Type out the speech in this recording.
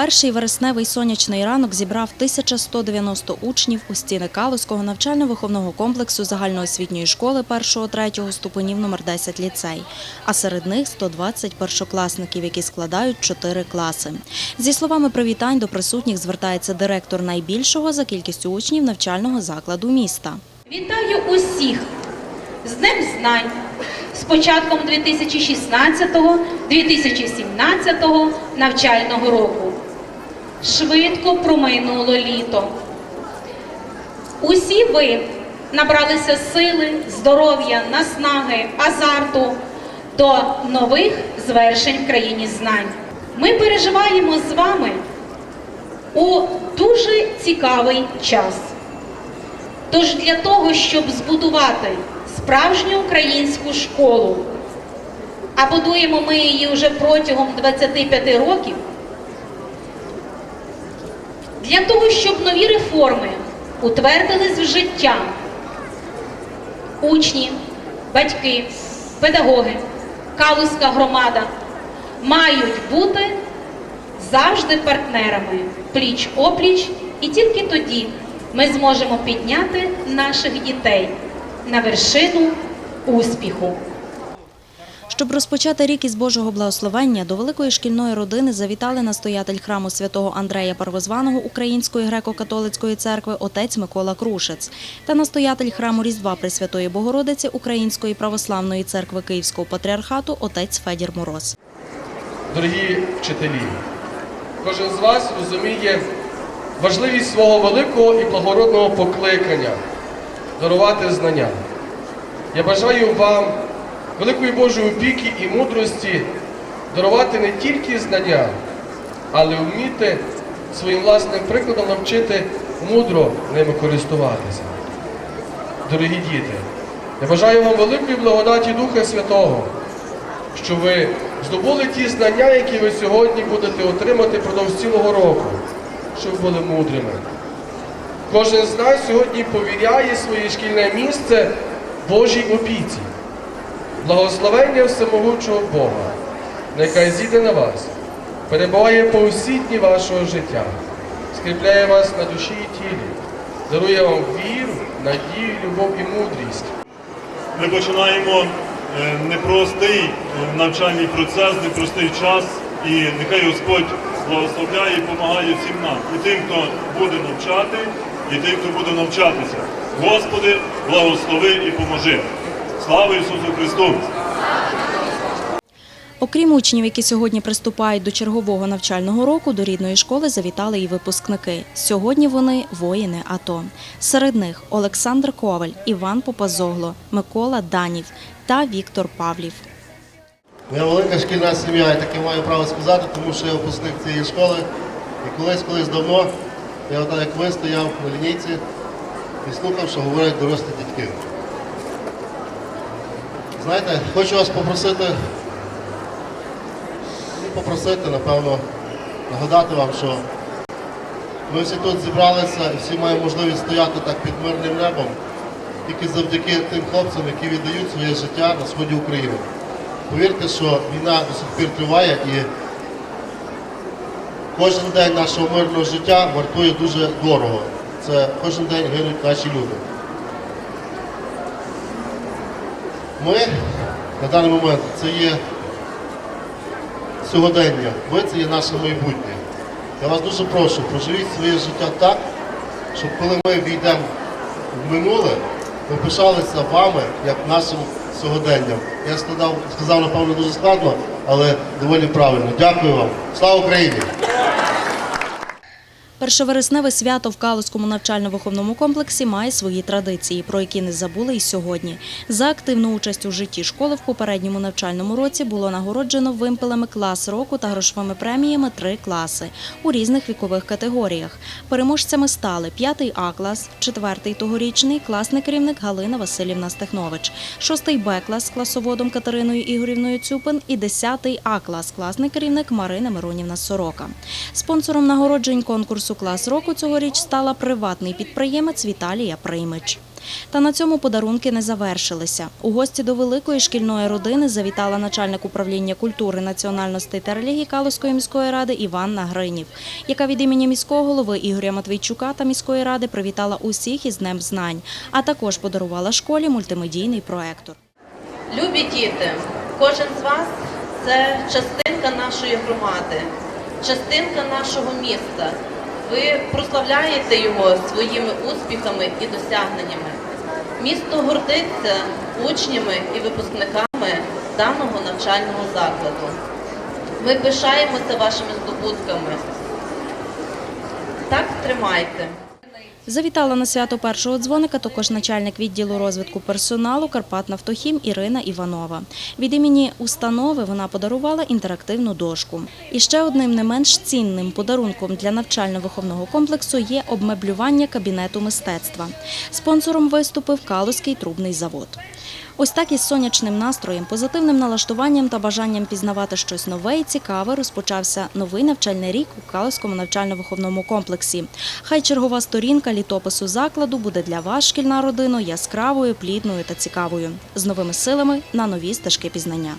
Перший вересневий сонячний ранок зібрав 1190 учнів у стіни Калузького навчально-виховного комплексу загальноосвітньої школи 1-3 ступенів номер 10 ліцей, а серед них 120 першокласників, які складають 4 класи. Зі словами привітань до присутніх звертається директор найбільшого за кількістю учнів навчального закладу міста. Вітаю усіх з Днем Знань, з початком 2016-2017 навчального року. Швидко промайнуло літо. Усі ви набралися сили, здоров'я, наснаги, азарту до нових звершень в країні знань. Ми переживаємо з вами у дуже цікавий час. Тож для того, щоб збудувати справжню українську школу, а будуємо ми її вже протягом 25 років, для того, щоб нові реформи утвердились в життя, учні, батьки, педагоги, калузька громада мають бути завжди партнерами пліч опліч, і тільки тоді ми зможемо підняти наших дітей на вершину успіху. Щоб розпочати рік із Божого благословення, до великої шкільної родини завітали настоятель храму святого Андрея Парвозваного Української греко-католицької церкви отець Микола Крушець та настоятель храму Різдва Пресвятої Богородиці Української православної церкви Київського патріархату отець Федір Мороз. Дорогі вчителі, кожен з вас розуміє важливість свого великого і благородного покликання дарувати знання. Я бажаю вам великої Божої опіки і мудрості дарувати не тільки знання, але вміти своїм власним прикладом навчити мудро ними користуватися. Дорогі діти, я бажаю вам великої благодаті Духа Святого, що ви здобули ті знання, які ви сьогодні будете отримати впродовж цілого року, щоб були мудрими. Кожен з нас сьогодні повіряє своє шкільне місце Божій опіці. Благословення всемогучого Бога, нехай зійде на вас, перебуває по усі дні вашого життя, скріпляє вас на душі і тілі, дарує вам віру, надію, любов і мудрість. Ми починаємо е, непростий е, навчальний процес, непростий час, і нехай Господь благословляє і допомагає всім нам, і тим, хто буде навчати, і тим, хто буде навчатися. Господи, благослови і поможи. Слава Ісусу Христу! Окрім учнів, які сьогодні приступають до чергового навчального року, до рідної школи завітали і випускники. Сьогодні вони воїни АТО. Серед них Олександр Коваль, Іван Попазогло, Микола Данів та Віктор Павлів. Моя велика шкільна сім'я, я таке маю право сказати, тому що я випускник цієї школи. І колись, колись давно, я отак як ви стояв на лінійці і слухав, що говорять дорослі дітки. Знаєте, хочу вас попросити, попросити, напевно, нагадати вам, що ми всі тут зібралися і всі маємо можливість стояти так під мирним небом, тільки завдяки тим хлопцям, які віддають своє життя на сході України. Повірте, що війна до сих пір триває і кожен день нашого мирного життя вартує дуже дорого. Це кожен день гинуть наші люди. Ми на даний момент це є сьогодення, ви це є наше майбутнє. Я вас дуже прошу, проживіть своє життя так, щоб коли ми війдемо в минуле, ми пишалися вами як нашим сьогоденням. Я сказав, сказав, напевно, дуже складно, але доволі правильно. Дякую вам. Слава Україні! Першовересневе свято в Калузькому навчально-виховному комплексі має свої традиції, про які не забули і сьогодні. За активну участь у житті школи в попередньому навчальному році було нагороджено вимпелами клас року та грошовими преміями три класи у різних вікових категоріях. Переможцями стали 5 А клас, 4 тогорічний класний керівник Галина Васильівна Стехнович, 6 Б клас з класоводом Катериною Ігорівною Цюпин і 10 А клас класний керівник Марина Миронівна Сорока. Спонсором нагороджень конкурсу клас року цьогоріч стала приватний підприємець Віталія Приймич. Та на цьому подарунки не завершилися. У гості до великої шкільної родини завітала начальник управління культури, національностей та релігії Калузької міської ради Іванна Гринів, яка від імені міського голови Ігоря Матвійчука та міської ради привітала усіх із Днем знань, а також подарувала школі мультимедійний проектор. Любі діти, кожен з вас це частинка нашої громади, частинка нашого міста. Ви прославляєте його своїми успіхами і досягненнями. Місто гордиться учнями і випускниками даного навчального закладу. Ми пишаємося вашими здобутками. Так тримайте. Завітала на свято першого дзвоника також начальник відділу розвитку персоналу «Карпатнафтохім» Ірина Іванова. Від імені установи вона подарувала інтерактивну дошку. І ще одним не менш цінним подарунком для навчально-виховного комплексу є обмеблювання кабінету мистецтва. Спонсором виступив Калузький трубний завод. Ось так із сонячним настроєм, позитивним налаштуванням та бажанням пізнавати щось нове і цікаве розпочався новий навчальний рік у Калузькому навчально-виховному комплексі. Хай чергова сторінка літопису закладу буде для вас, шкільна родина, яскравою, плідною та цікавою, з новими силами на нові стежки пізнання.